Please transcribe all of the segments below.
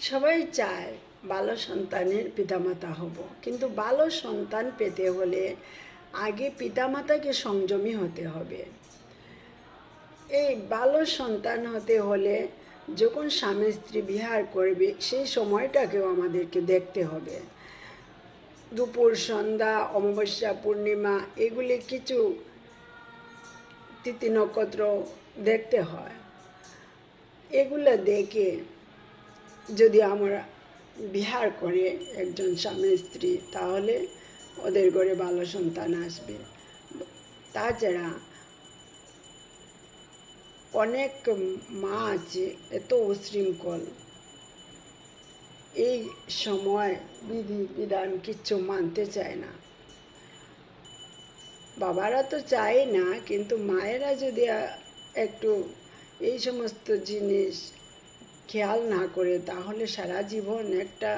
সবাই চায় ভালো সন্তানের পিতামাতা হব। কিন্তু ভালো সন্তান পেতে হলে আগে পিতামাতাকে সংযমী হতে হবে। এই ভালো সন্তান হতে হলে যখন স্বামী স্ত্রী বিহার করবে, সেই সময়টাকেও আমাদেরকে দেখতে হবে। দুপুর, সন্ধ্যা, অমাবস্যা, পূর্ণিমা, এগুলি কিছু তিথি নক্ষত্র দেখতে হয়। এগুলো দেখে যদি আমরা বিহার করে একজন স্বামী স্ত্রী, তাহলে ওদের ঘরে ভালো সন্তান আসবে। তাছাড়া অনেক মা আছে, এত উশৃঙ্খল। এই সময় বিধি বিধান কিচ্ছু মানতে চায় না। বাবারা তো চায় না, কিন্তু মায়েরা যদি একটু এই সমস্ত জিনিস খেয়াল না করে তাহলে সারা জীবন একটা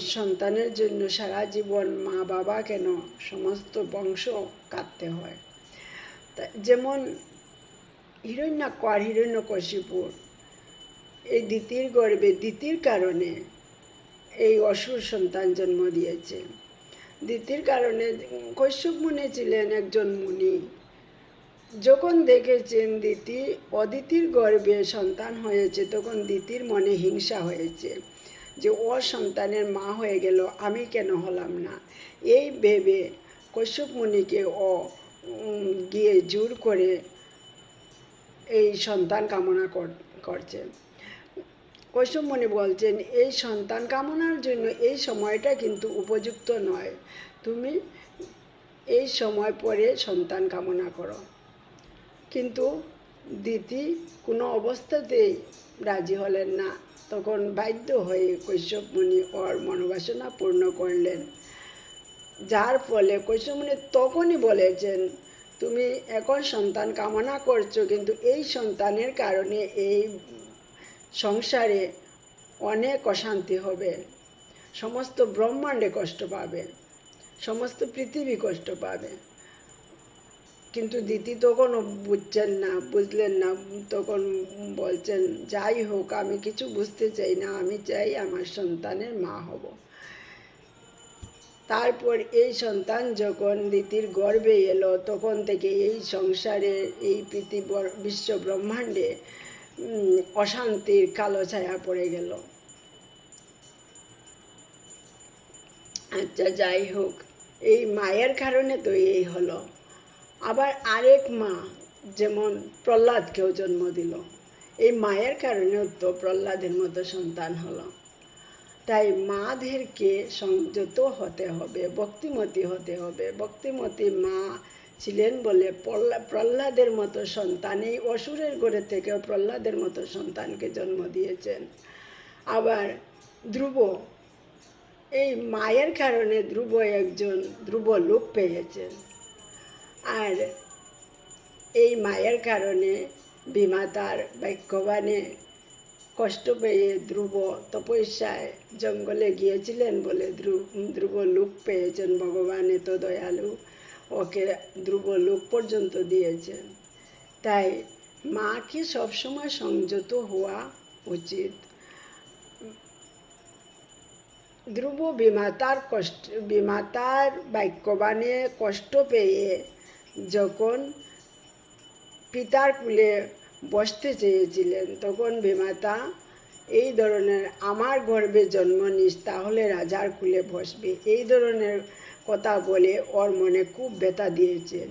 সন্তানের জন্য সারা জীবন মা বাবা কেন সমস্ত বংশ কাঁদতে হয়? যেমন হিরণ্যাক্ষ হিরণ্যকশিপুর, এই দ্বিতীয় গর্ভে দ্বিতীয় কারণে এই অসুর সন্তান জন্ম দিয়েছে। দ্বিতীয় কারণে কৈশ্যপ মুনি ছিলেন একজন মুনি। যখন দেখেছেন দিতি, অদিতির গর্ভে সন্তান হয়েছে, তখন দিতির মনে হিংসা হয়েছে যে, ও সন্তানের মা হয়ে গেল, আমি কেন হলাম না? এই ভেবে কশ্যপ মুনিকে ও গিয়ে জোর করে এই সন্তান কামনা কর- করছে। কৈশব মনে বলছেন, এই সন্তান কামনার জন্য এই সময়টা কিন্তু উপযুক্ত নয়। তুমি এই সময় পরে সন্তান কামনা করো। কিন্তু দিতি কোনো অবস্থাতেই রাজি হলেন না। তখন বাধ্য হয়ে কৈশব মুনি ওর মনোবাসনা পূর্ণ করলেন। যার ফলে কৈশমুনি তখনই বলেছেন, তুমি এখন সন্তান কামনা করছ, কিন্তু এই সন্তানের কারণে এই সংসারে অনেক অশান্তি হবে। সমস্ত ব্রহ্মাণ্ডে কষ্ট পাবে, সমস্ত পৃথিবী কষ্ট পাবে। কিন্তু দিদি তখনও বুঝছেন না, বুঝলেন না, তখন বলছেন, যাই হোক, আমি কিছু বুঝতে চাই না, আমি চাই আমার সন্তানের মা হব। তারপর এই সন্তান যখন দিতির গর্ভে এলো, তখন থেকে এই সংসারে, এই পৃথিবী বিশ্ব ব্রহ্মাণ্ডে অশান্তির কালো ছায়া পড়ে গেল। আচ্ছা যাই হোক, এই মায়ের কারণে তো এই হলো। আবার আরেক মা, যেমন প্রহ্লাদকেও জন্ম দিল। এই মায়ের কারণেও তো প্রহ্লাদের মতো সন্তান হলো। তাই মাদেরকে সংযত হতে হবে, ভক্তিমতী হতে হবে। ভক্তিমতী মা ছিলেন বলে প্রহ্লা- প্রহ্লাদের মতো সন্তান এই অসুরের ঘরে থেকেও প্রহ্লাদের মতো সন্তানকে জন্ম দিয়েছেন। আবার ধ্রুব, এই মায়ের কারণে ধ্রুব একজন ধ্রুব লোক পেয়েছেন। আর এই মায়ের কারণে বিমাতার বাক্যবানে কষ্ট পেয়ে ধ্রুব তপস্যায় জঙ্গলে গিয়েছিলেন বলে ধ্রুব লোক পেয়েছেন ভগবান এত দয়ালু। ওকে ধ্রুব লোক পর্যন্ত দিয়েছেন। তাই মাকে সবসময় সংযত হওয়া উচিত। ধ্রুব বিমাতার কষ্ট, বিমাতার বাক্যবাণে কষ্ট পেয়ে যখন পিতার কুলে বসতে চেয়েছিলেন, তখন বিমাতা, এই ধরনের আমার গর্ভে জন্ম নিস, তাহলে রাজার কুলে বসবে। এই ধরনের কথা বলে ওর মনে খুব ব্যথা দিয়েছেন।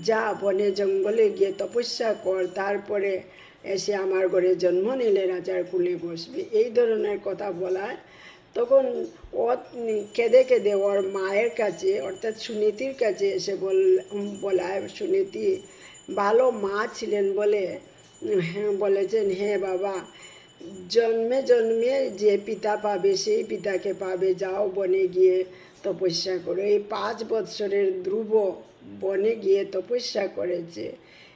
যা বনে জঙ্গলে গিয়ে তপস্যা কর, তারপরে এসে আমার ঘরে জন্ম নিলে রাজার কুলে বসবে। এই ধরনের কথা বলায় তখন ও কেঁদে কেঁদে ওর মায়ের কাছে, অর্থাৎ সুনীতির কাছে এসে বল বলায় সুনীতি ভালো মা ছিলেন বলে হ্যাঁ বলেছেন হ্যাঁ বাবা, জন্মে জন্মে যে পিতা পাবে, সেই পিতাকে পাবে, যাও বনে গিয়ে তপস্যা করো। এই পাঁচ বৎসরের ধ্রুব বনে গিয়ে তপস্যা করেছে।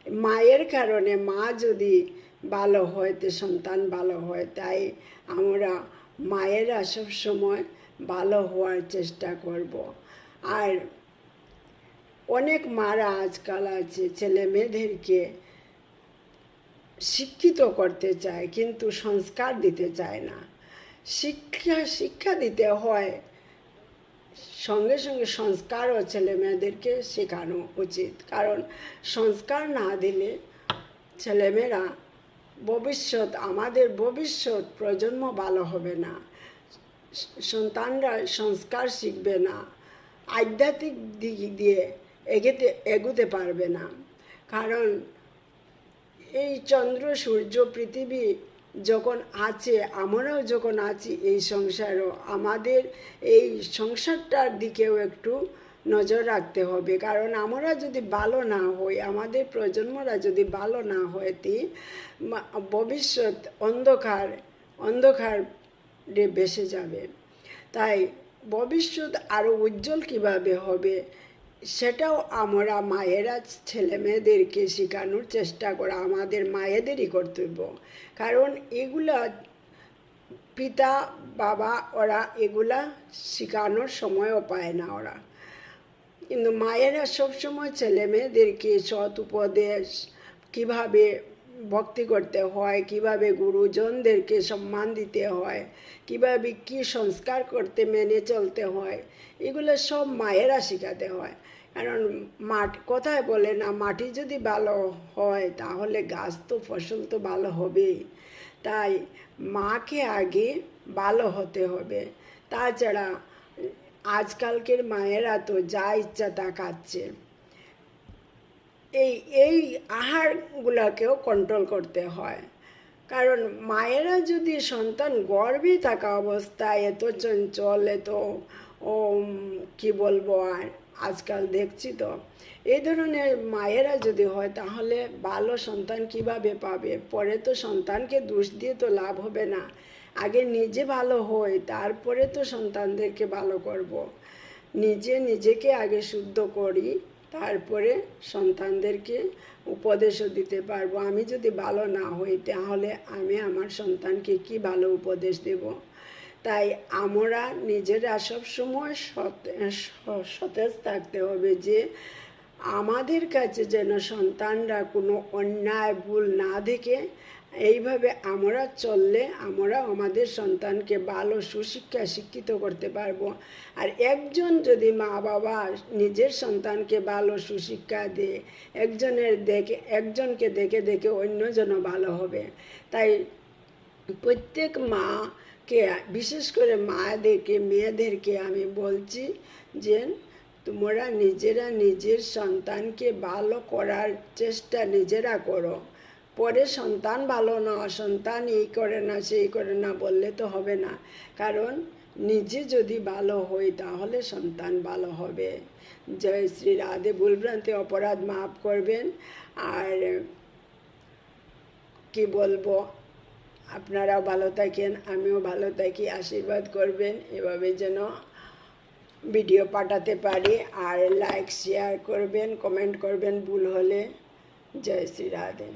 মায়ের কারণে মা যদি ভালো হয়, তো সন্তান ভালো হয়, তাই আমরা মায়েরা সবসময় ভালো হওয়ার চেষ্টা করব। আর অনেক মারা আজকাল আছে, ছেলে মেয়েদেরকে শিক্ষিত করতে চায় কিন্তু সংস্কার দিতে চায় না। শিক্ষা শিক্ষা দিতে হয়, সঙ্গে সঙ্গে সংস্কারও ছেলে মেয়েদেরকে শেখানো উচিত। কারণ সংস্কার না দিলে ছেলেমেয়েরা ভবিষ্যৎ, আমাদের ভবিষ্যৎ প্রজন্ম ভালো হবে না। সন্তানরা সংস্কার শিখবে না। আধ্যাত্মিক দিক দিয়ে এগোতে এগোতে পারবে না। কারণ এই চন্দ্র, সূর্য, পৃথিবী যখন আছে, আমরাও যখন আছি এই সংসারও, আমাদের এই সংসারটার দিকেও একটু নজর রাখতে হবে। কারণ আমরা যদি ভালো না হই, আমাদের প্রজন্মরা যদি ভালো না হয়, তি ভবিষ্যৎ অন্ধকার অন্ধকার বেসে যাবে। তাই ভবিষ্যৎ আরও উজ্জ্বল কীভাবে হবে, সেটাও আমরা মায়েরা ছেলে মেয়েদেরকে শেখানোর চেষ্টা করা আমাদের মায়েদেরই কর্তব্য। কারণ এগুলা পিতা, বাবা, ওরা এগুলা শেখানোর সময়ও পায় না ওরা। কিন্তু মায়েরা সবসময় ছেলে মেয়েদেরকে সৎ উপদেশ কীভাবে ভক্তি করতে হয়, কীভাবে গুরুজনদেরকে সম্মান দিতে হয়, কীভাবে কি সংস্কার করতে, মেনে চলতে হয়, এগুলো সব মায়েরা শেখাতে হয়। কারণ মাঠ, কোথায় বলে না, মাটি যদি ভালো হয়, তাহলে গাছ তো, ফসল তো ভালো হবেই। তাই মাকে আগে ভালো হতে হবে। তাছাড়া আজকালকের মায়েরা তো যা ইচ্ছা তা খাচ্ছে। এই এই আহারগুলোকেও কন্ট্রোল করতে হয়। কারণ মায়েরা যদি সন্তান গর্ভে থাকা অবস্থায় এত চঞ্চল, এত, ও কি বলব আর, আজকাল দেখছি তো এই ধরনের মায়েরা যদি হয় তাহলে ভালো সন্তান কীভাবে পাবে? পরে তো সন্তানকে দোষ দিয়ে তো লাভ হবে না। আগে নিজে ভালো হই, তারপরে তো সন্তানদেরকে ভালো করব। নিজে নিজেকে আগে শুদ্ধ করি, তারপরে সন্তানদেরকে উপদেশও দিতে পারব আমি যদি ভালো না হই, তাহলে আমি আমার সন্তানকে কি ভালো উপদেশ দেব তাই আমরা নিজেরা সবসময় সতেজ থাকতে হবে যে, আমাদের কাছে যেন সন্তানরা কোনো অন্যায়, ভুল না দেখে এইভাবে আমরা চললে আমরা আমাদের সন্তানকে ভালো সুশিক্ষা শিক্ষিত করতে পারব। আর একজন যদি মা বাবা নিজের সন্তানকে ভালো সুশিক্ষা দেয়, একজনের দেখে, একজনকে দেখে দেখে অন্যজনও ভালো হবে। তাই প্রত্যেক মাকে, বিশেষ করে মাদেরকে, মেয়েদেরকে আমি বলছি যে তোমরা নিজেরা নিজের সন্তানকে ভালো করার চেষ্টা নিজেরা করো। পরে সন্তান ভালো না, সন্তান এই করে না, সেই করে না বললে তো হবে না। কারণ নিজে যদি ভালো হই তাহলে সন্তান ভালো হবে। জয় শ্রী রাধে ভুলভ্রান্তি অপরাধ মাফ করবেন। আর কি বলব, আপনারাও ভালো থাকেন, আমিও ভালো থাকি, আশীর্বাদ করবেন। এভাবে যেন ভিডিও পাঠাতে পারি। আর লাইক শেয়ার করবেন কমেন্ট করবেন ভুল হলে। জয় শ্রী রাধে।